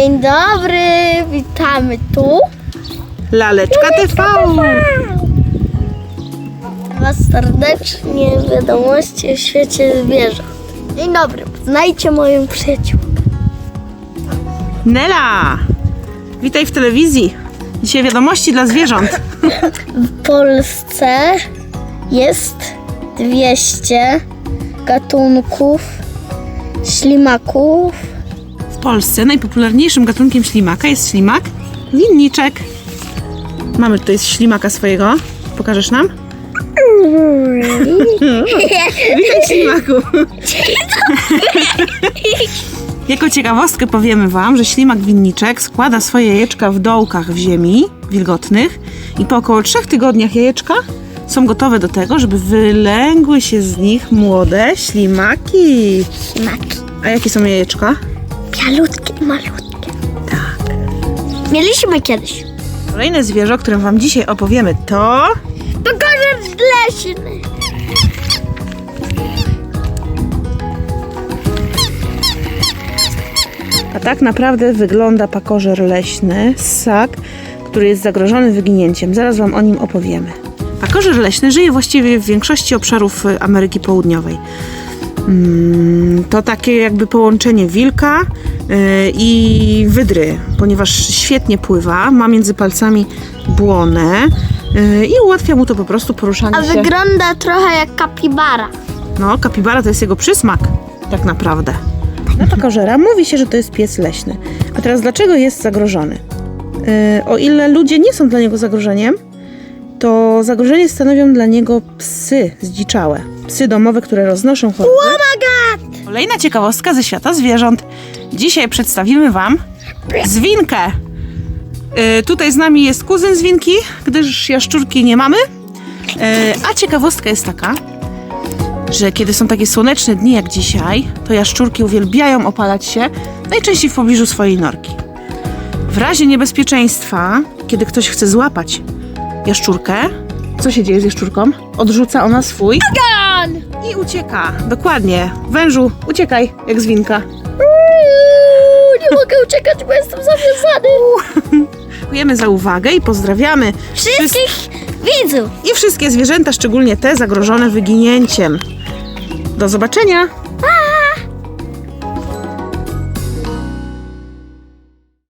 Dzień dobry, witamy tu. Laleczka TV. Was serdecznie wiadomości o świecie zwierząt. Dzień dobry, poznajcie moją przyjaciółkę. Nela, witaj w telewizji. Dzisiaj wiadomości dla zwierząt. W Polsce jest 200 gatunków ślimaków. W Polsce najpopularniejszym gatunkiem ślimaka jest ślimak winniczek. Mamy tutaj ślimaka swojego. Pokażesz nam? Witaj ślimaku. Jako ciekawostkę powiemy Wam, że ślimak winniczek składa swoje jajeczka w dołkach w ziemi wilgotnych i po około trzech tygodniach jajeczka są gotowe do tego, żeby wylęgły się z nich młode ślimaki. Ślimaki. A jakie są jajeczka? Pialutkie, malutkie. Tak. Mieliśmy kiedyś. Kolejne zwierzę, o którym Wam dzisiaj opowiemy, to Pokorze leśny. A tak naprawdę wygląda pakożer leśny, ssak, który jest zagrożony wyginięciem. Zaraz Wam o nim opowiemy. Pakożer leśny żyje właściwie w większości obszarów y, Ameryki Południowej. Mm, To takie jakby połączenie wilka y, i wydry, ponieważ świetnie pływa, ma między palcami błonę y, i ułatwia mu to po prostu poruszanie A się. wygląda trochę jak kapibara. No, kapibara to jest jego przysmak, tak naprawdę. Na pakożera mówi się, że to jest pies leśny. A teraz dlaczego jest zagrożony? Yy, o ile ludzie nie są dla niego zagrożeniem, to zagrożenie stanowią dla niego psy zdziczałe. Psy domowe, które roznoszą choroby. Kolejna ciekawostka ze świata zwierząt. Dzisiaj przedstawimy Wam zwinkę. Yy, tutaj z nami jest kuzyn zwinki, gdyż jaszczurki nie mamy. Yy, a ciekawostka jest taka, że kiedy są takie słoneczne dni jak dzisiaj, to jaszczurki uwielbiają opalać się najczęściej w pobliżu swojej norki. W razie niebezpieczeństwa, kiedy ktoś chce złapać jaszczurkę, co się dzieje z jaszczurką? Odrzuca ona swój i ucieka. Dokładnie. Wężu, uciekaj, jak zwinka. Nie mogę uciekać, bo jestem zawiązany. Dziękujemy za uwagę i pozdrawiamy Wszystkich widzów. i wszystkie zwierzęta, szczególnie te zagrożone wyginięciem. Do zobaczenia!